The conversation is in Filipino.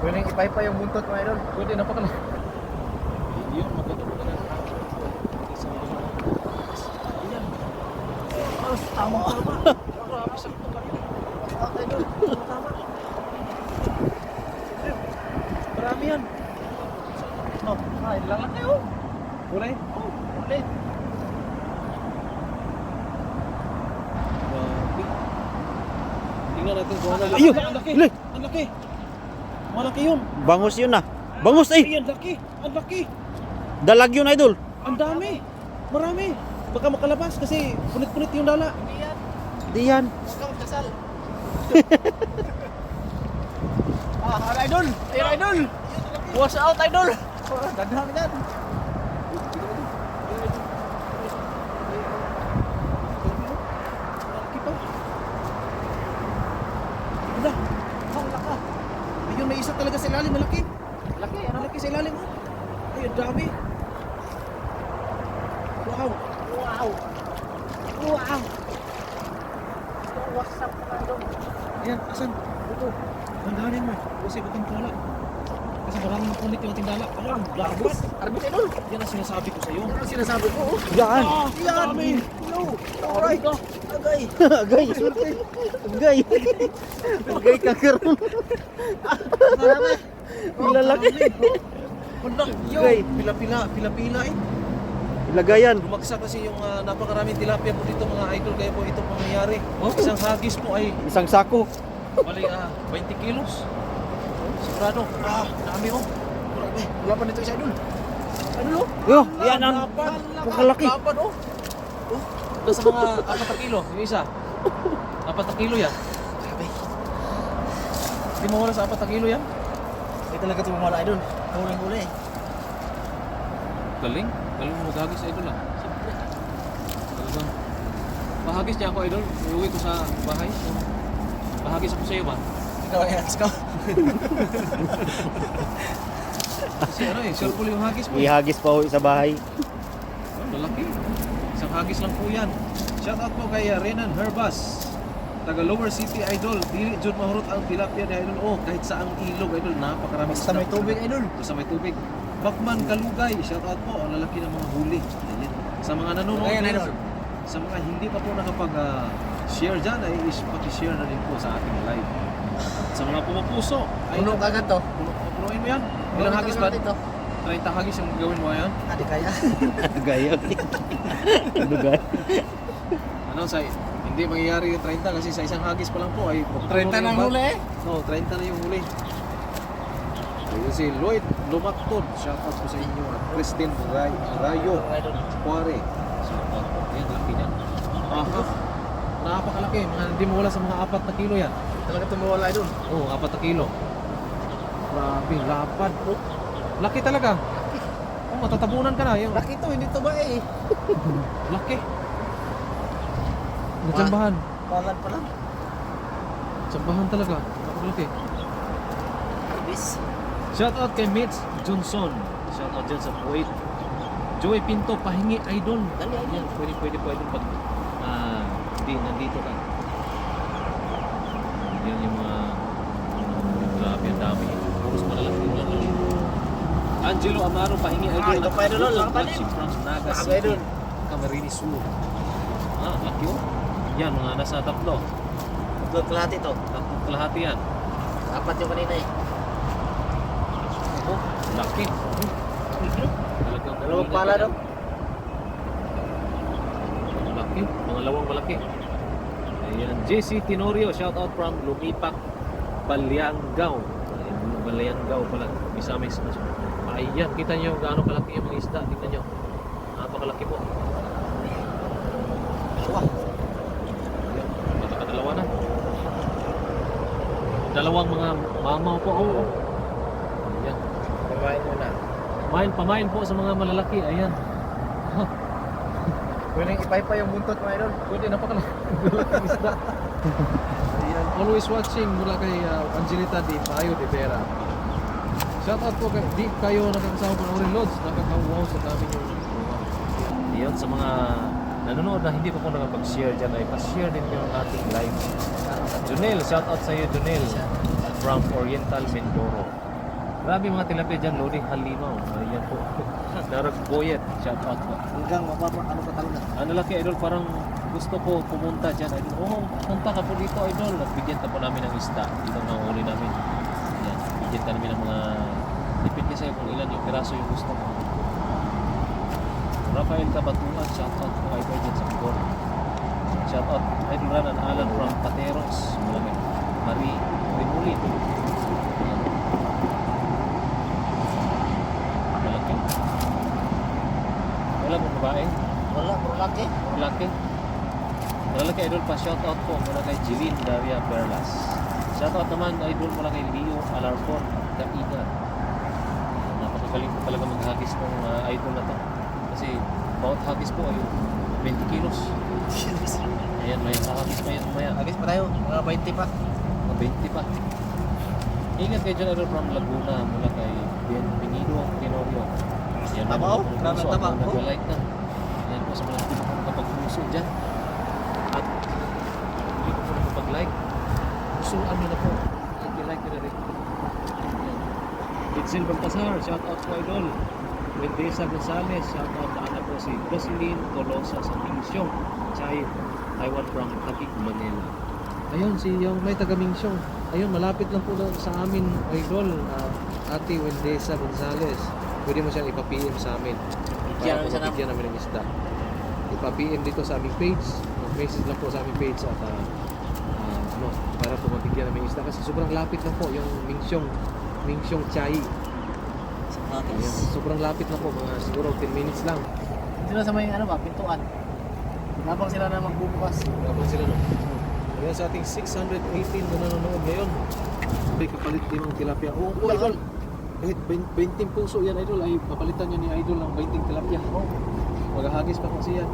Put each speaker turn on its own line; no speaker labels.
Pwedeng ipaypa yung buntot mga idol.
Pwede na pa ka na. Yun, maganda mo na. Ayan. Oh, tama ka rin.
Out idol.
Tama. Marami yan.
Oh, ah, ilang lang kayo.
Kulay?
Oh.
Grabe. Tingnan natin kung ano.
Ayun!
Ang laki!
Li!
Ang laki! Malaki yun!
Bangus yun ah. Bangus eh.
Ayan, laki! Ang laki!
Dalag yun idol.
Ang dami! Marami! Baka makalabas kasi punit-punit yung dala.
Hindi yan.
Di yan.
Huwag kang ah, idol? Ayun idol. Was out idol. Oh, Daghan yan.
Malaki pa. Wala. Ang laka. Ayun, may isa talaga sa ilalim. Malaki.
Laki ano?
Malaki sa ilalim. Oh. Ay, ang dami. Wow.
Wow. Wow. What's up idol?
Ayan, asan? Ito. Dandahanin mo. Kasi butang tuwala. Kasi maraming punit yung ating dala. Alam, labas.
Arbit idol.
Yan ang sinasabi ko sa iyo.
Ano ang sinasabi ko? oh?
Yan.
Ah,
Yan.
dami.
Yo. Alright. Agay.
Agay. Agay. Agay ka karon.
Marami.
Ilalaki.
Wala. Yo.
Agay.
Pila-pila. Pila-pila eh.
Ilagayan.
Bumagsak kasi yung ah, napakaraming tilapia po dito mga idol. Kaya po ito pangyayari. Isang hagis po ay
Isang sako.
bali ah, 20 kilos. Sigurado. Ah, dami mo. Grabe.
Wala pa nito isa idol. Ano lo?
Yo, yan ang pagkalaki.
Lapan oh. Oh. Nasa mga 4 na kilo. Yung isa. 4 na kilo yan.
Sabi.
Hindi mo wala sa 4 na kilo yan.
Hindi talaga ito mga idol. Huling-huli.
Galing. Galing mo maghagis idol ah. Siyempre. Talagang. Pahagis niya ako idol. Iuwi ko sa bahay. Pahagis ako sa iyo ba?
Ikaw ay hats ka.
Kasi ano eh, circle yung hagis mo.
Ihagis pa ho sa bahay.
Oh, lalaki. Isang hagis lang po yan. Shout out po kay Renan Herbas. Taga Lower City Idol. Dili jud mahurot ang tilapia ni Idol. Oh, kahit sa ang ilog Idol, napakarami
Basta may tubig idol.
Basta may tubig. Bakman Kalugay, shout out po. Ang lalaki ng mga huli. Ayan. Sa mga nanonood
Ayan, Idol.
sa mga hindi pa po nakapag ah, share dyan, ay is paki-share na rin po sa ating live. At sa mga pumupuso, ay
Puno agad to.
puno, punuin mo yan. Ilang hagis ba?
Dito.
30 hagis yung gawin mo yan.
Adi kaya.
Gaya. Ano gaya?
ano sa hindi mangyayari yung 30 kasi sa isang hagis pa lang po ay
30 nang huli eh.
No, 30 na yung huli. Si Lloyd Lumaktod. Shout out po sa inyo. At Christine Ray, Rayo. Cuare. Shout out po. Yan, laki niyan. Aha. Napakalaki. Mga hindi mo wala sa mga 4 na kilo yan.
Talaga tumuwala idol.
Oo, oh, 4 na kilo. Grabe, lapad po. Laki talaga. Oh, matatabunan ka na. Yung
Laki to, hindi to ba eh.
laki. Natsambahan.
Palad pa lang.
Tsambahan talaga. Napakalaki.
Arbis.
Shout out kay Mitch Johnson. Shout out dyan sa Kuwait. Joey Pinto, pahingi idol.
Dali.
Yan, pwede pwede pwede pag ah, hindi nandito ka. Yan yung mga grabe ang dami. Puros malalaki yan. Angelo Amaro, pahingi idol.
Ah, ito pa, idol, laki pa din.
from Naga City. Camarines Sur. Ah, laki. Yan, mga nasa tatlo.
Good lahat ito.
Tatlo kalahati yan.
Apat yung kanina eh.
Oh, laki. Talagang
Dalawang pala daw.
Malaki, pangalawang malaki. Ayan, JC Tenorio, shout out from Lumipak, Balyanggaw. Balyanggaw pala, Misamis. Ayan, kita nyo gaano kalaki yung mga isda. Tingnan nyo. Napakalaki po. Ayan, nakakadalawa na. Dalawang mga mamaw po. Oh. Ayan.
Kumain mo na.
Main, pamain po sa mga malalaki. Ayan.
Pwedeng ipaypa yung buntot mga idol.
Pwede, napakala. isda. Ayan, always watching mula kay uh, Angelita Di Payo de Vera. Shout out po kay di kayo nakakasama po ng Orin Lodge. Nakakawaw sa dami yung Ayan, sa mga nanonood na hindi pa po nakapag-share dyan ay pa-share din yung ating live. Junel, shout out sa iyo Junel from Oriental Mindoro. Grabe mga tilapia dyan, loading halimaw. Ayan po. Darag Boyet, shout out po.
Hanggang mababa, ano ka talaga?
Ano laki idol, parang gusto ko pumunta dyan idol. Oo, punta ka po dito idol. Nagbigyan ka po namin ng isda. Dito ang nahuli namin. Yan, bigyan ka namin ng mga depende sa'yo kung ilan yung piraso yung gusto mo. Rafael Kabatuan, shout out po idol dyan sa Bigor. Shout out idol Ranan Alan from Pateros. Malaki. Marie Rimulin. Yan. Malaki. Wala mong babae?
Wala, puro laki.
Malaki. Malaki idol pa. Shout out po mula kay Jeline Daria Perlas. Shout out naman idol mula kay Leo Alarcon Kaigan. Napakagaling po talaga maghagis ng uh, idol na to. Kasi bawat hagis po ay 20 kilos. Ayan, may hagis pa yan maya.
Agis pa tayo, mga 20 pa.
Mga 20 pa. Ingat kayo dyan idol from Laguna mula kay Bienvenido Tenorio. Yan
Tama,
naman
oh.
po,
tama,
ako
oh.
nag-like na. Yan po sa mga hindi po nakapag-puso dyan. At hindi po nakapag-like. Pusuan nyo na po. Nyo na rin. Itzel Baltasar, shout out po idol. Wendesa Gonzalez, shout out na anak ko si Jocelyn Tolosa sa Mingsyong. Chay, Taiwan from Taguig, Manila. Ayun, si yung may taga Mingsyong. Ayun, malapit lang po sa amin, idol. Uh, Ate Wendesa Gonzalez. Pwede mo siyang ipa-PM sa amin. Para po mabigyan namin ng isda. Ipa-PM dito sa aming page. Mag-message lang po sa aming page at ah, ah, ano, para po mabigyan namin ng isda. Kasi sobrang lapit lang po yung Mingsyong. Mingsyong Chai. Ayan, sobrang lapit lang po. Mga siguro 10 minutes lang.
Sila sa may ano ba, pintuan. Habang sila na magbubukas.
Kapag sila no. Ayan sa ating 618 na nanonood ngayon. May kapalit din ng tilapia. Oo, oh, idol. Kahit 20 puso yan, idol, ay papalitan niya ni idol ng 20 tilapia. Oh. Maghahagis pa kasi yan.